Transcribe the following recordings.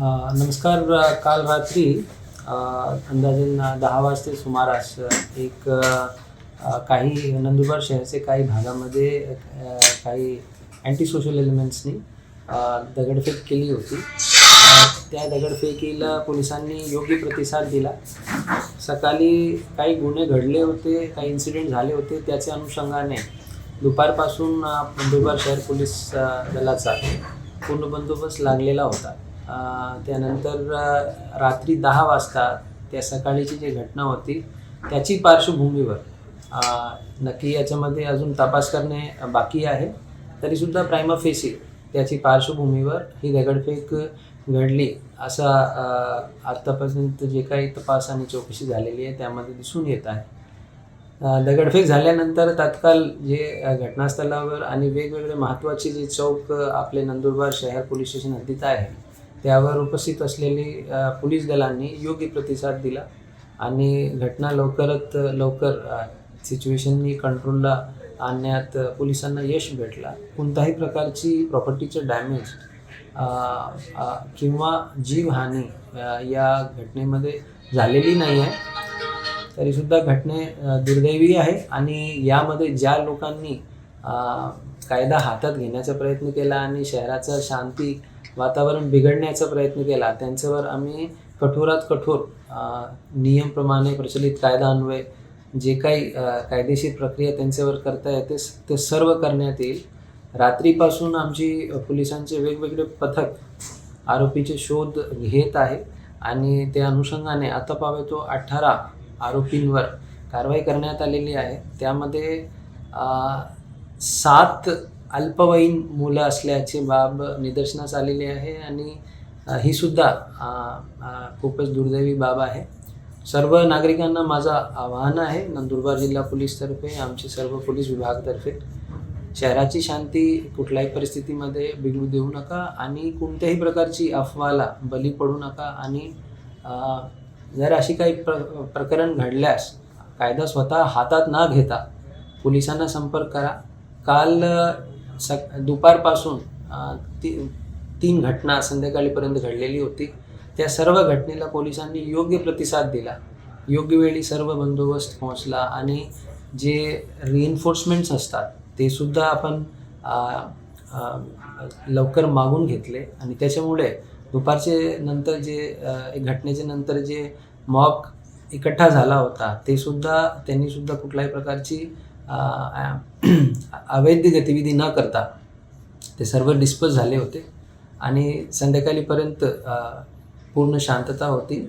नमस्कार काल रात्री अंदाजे दहा वाजते सुमारास एक काही नंदुरबार शहराचे काही भागामध्ये काही अँटी सोशल एलिमेंट्सनी दगडफेक केली होती. त्या दगडफेकीला पोलिसांनी योग्य प्रतिसाद दिला. सकाळी काही गुन्हे घडले होते काही इन्सिडेंट झाले होते त्याच्या अनुषंगाने दुपारपासून नंदुरबार शहर पोलीस दलाचा पूर्ण बंदोबस्त लागलेला होता. त्यानंतर रात्री दहा वाजता त्या सकाळीची जी घटना होती त्याची पार्श्वभूमीवर नक्की याच्यामध्ये अजून तपास करणे बाकी आहे. तरीसुद्धा प्रायमा फेसी त्याची पार्श्वभूमीवर ही दगडफेक घडली असा आत्तापर्यंत जे काही तपास आणि चौकशी झालेली आहे त्यामध्ये दिसून येत आहे. दगडफेक झाल्यानंतर तात्काळ जे घटनास्थळावर आणि वेगवेगळे महत्त्वाचे जे चौक आपले नंदुरबार शहर पोलीस स्टेशन हद्दीत आहे त्यावर उपस्थित असलेली पोलीस दलांनी योग्य प्रतिसाद दिला आणि घटना लवकरात लवकर सिच्युएशननी कंट्रोलला आणण्यात पोलिसांना यश भेटला. कोणत्याही प्रकारची प्रॉपर्टीचं डॅमेज किंवा जीवहानी या घटनेमध्ये झालेली नाही आहे तरीसुद्धा घटने दुर्दैवी आहे आणि यामध्ये ज्या लोकांनी कायदा हातात घेण्याचा प्रयत्न केला आणि शहराचं शांती वातावरण बिघडण्याचा प्रयत्न केला त्यांच्यावर आम्ही कठोरात कठोर नियमप्रमाणे प्रचलित कायदा अन्वय जे काही कायदेशीर प्रक्रिया त्यांच्यावर करता येते ते सर्व करण्यात येईल. रात्रीपासून आमची पोलिसांचे वेगवेगळे पथक आरोपीचे शोध घेत आहे आणि त्या अनुषंगाने आता पावे तो अठरा आरोपींवर कारवाई करण्यात आलेली आहे. त्यामध्ये सात अल्पवयीन मुलं असल्याची बाब निदर्शनास आलेली आहे आणि ही सुद्धा खूपच दुर्दैवी बाब आहे. सर्व नागरिकांना माझं आवाहन आहे नंदुरबार जिल्हा पोलीसतर्फे आमचे सर्व पोलीस विभागातर्फे शहराची शांती कुठल्याही परिस्थितीमध्ये बिघडू देऊ नका आणि कोणत्याही प्रकारची अफवाला बली पडू नका आणि जर अशी काही प्र प्रकरण घडल्यास कायदा स्वतः हातात न घेता पोलिसांना संपर्क करा. काल सक दुपारपासून ती तीन घटना संध्याकाळीपर्यंत घडलेली होती. त्या सर्व घटनेला पोलिसांनी योग्य प्रतिसाद दिला. योग्य वेळी सर्व बंदोबस्त पोहोचला आणि जे रिइन्फोर्समेंट्स असतात ते सुद्धा आपण लवकर मागून घेतले. आणि त्याच्यामुळे दुपारचे नंतर जे घटनेचे एक नंतर जे मॉक इकठ्ठा झाला होता ते सुद्धा त्यांनी सुद्धा कुठल्याही प्रकारची अवैध गतिविधी न करता ते सर्व डिस्पोज झाले होते. आणि संध्याकाळीपर्यंत पूर्ण शांतता होती.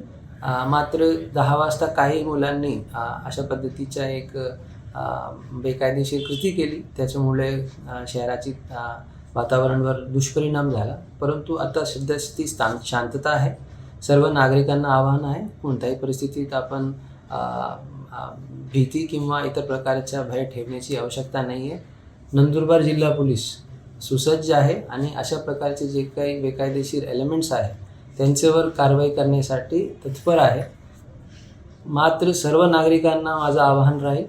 मात्र दहा वाजता काही मुलांनी अशा पद्धतीच्या एक बेकायदेशीर कृती केली. त्याच्यामुळे शहराची वातावरणावर दुष्परिणाम झाला. परंतु आता सध्या ती स्थान शांतता आहे. सर्व नागरिकांना आवाहन आहे. कोणत्याही परिस्थितीत आपण भीती किंवा इतर प्रकारच्या भय ठेवण्याची आवश्यकता नाही आहे नंदुरबार जिल्हा पोलीस सुसज्ज आहे आणि अशा प्रकारचे जे काही बेकायदेशीर एलिमेंट्स आहेत त्यांच्यावर कारवाई करण्यासाठी तत्पर आहे. मात्र सर्व नागरिकांना माझं आवाहन राहील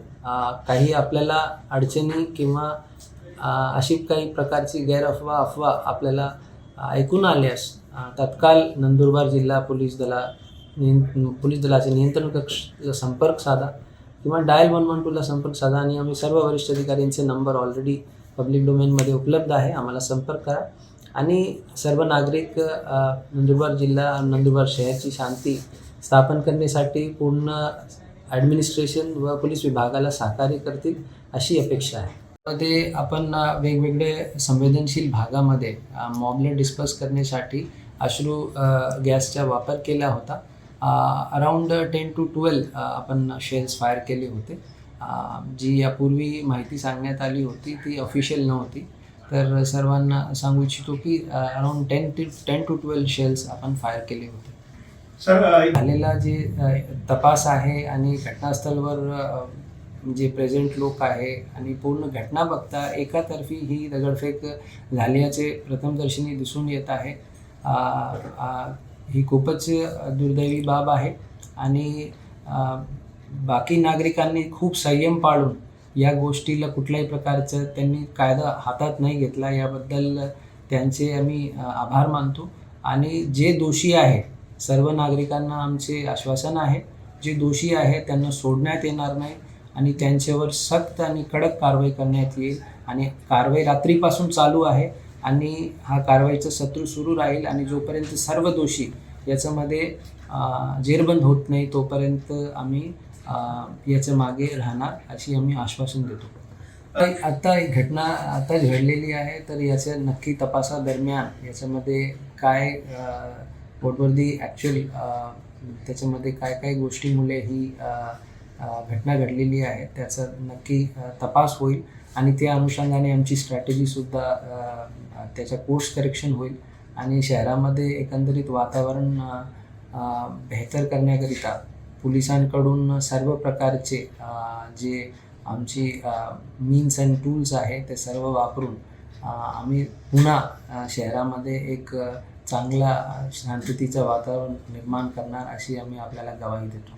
काही आपल्याला अडचणी किंवा अशी काही प्रकारची गैरअफवा अफवा आपल्याला ऐकून आल्यास अ, तत्काळ नंदुरबार जिल्हा पोलीस दला नियं पोलीस दलाचे नियंत्रण कक्षला संपर्क साधा किंवा डायल वन वन टूला संपर्क साधा आणि आम्ही सर्व वरिष्ठ अधिकाऱ्यांचे नंबर ऑलरेडी पब्लिक डोमेनमध्ये उपलब्ध आहे. आम्हाला संपर्क करा. आणि सर्व नागरिक नंदुरबार जिल्हा नंदुरबार शहराची शांती स्थापन करण्यासाठी पूर्ण ॲडमिनिस्ट्रेशन व पोलीस विभागाला सहकार्य करतील अशी अपेक्षा आहे. मध्ये आपण वेगवेगळे संवेदनशील भागामध्ये अ, मॉबला डिस्पर्स करण्यासाठी अश्रू गॅसचा वापर केला होता. अराऊंड टेन टू ट्वेल्व आपण शेल्स फायर केले होते. जी यापूर्वी माहिती सांगण्यात आली होती ती ऑफिशियल नव्हती. तर सर्वांना सांगू इच्छितो की around ten to ten to twelve shells आपण फायर केले होते. सर झालेला जे तपास आहे आणि घटनास्थळावर जे प्रेझेंट लोक आहे आणि पूर्ण घटना बघता एकातर्फी ही दगडफेक झाल्याचे प्रथमदर्शनी दिसून येत आहे. ही खूपच दुर्दैवी बाब आहे. आणि बाकी नागरिकांनी खूप संयम पाळून या गोष्टीला कुठल्याही प्रकारचं त्यांनी कायदा हातात नाही घेतला. याबद्दल त्यांचे आम्ही आभार मानतो. आणि जे दोषी आहे सर्व नागरिकांना आमचे आश्वासन आहे. जे दोषी आहे त्यांना सोडण्यात येणार नाही आणि त्यांच्यावर सक्त आणि कडक कारवाई करण्यात येईल. आणि कारवाई रात्रीपासून चालू आहे. आणि हा कारवाईचा शत्रू सुरू राहील आणि जोपर्यंत सर्व दोषी याच्यामध्ये जेरबंद होत नाही तोपर्यंत आम्ही याच्या मागे राहणार अशी आम्ही आश्वासन देतो. आता एक घटना आता घडलेली आहे तर याच्या नक्की तपासादरम्यान याच्यामध्ये काय पोटवर्दी ॲक्च्युअल त्याच्यामध्ये काय काय गोष्टीमुळे ही घटना घडलेली आहे त्याचा नक्की तपास होईल. आणि त्या अनुषंगाने आमची स्ट्रॅटेजीसुद्धा त्याच्या कोर्स करेक्शन होईल. आणि शहरामध्ये एकंदरीत वातावरण बेहतर करण्याकरिता पोलिसांकडून सर्व प्रकारचे जे आमची मीन्स अँड टूल्स आहे ते सर्व वापरून आम्ही पुन्हा शहरामध्ये एक चांगला शांततेचं वातावरण निर्माण करणार अशी आम्ही आपल्याला गवाही देतो.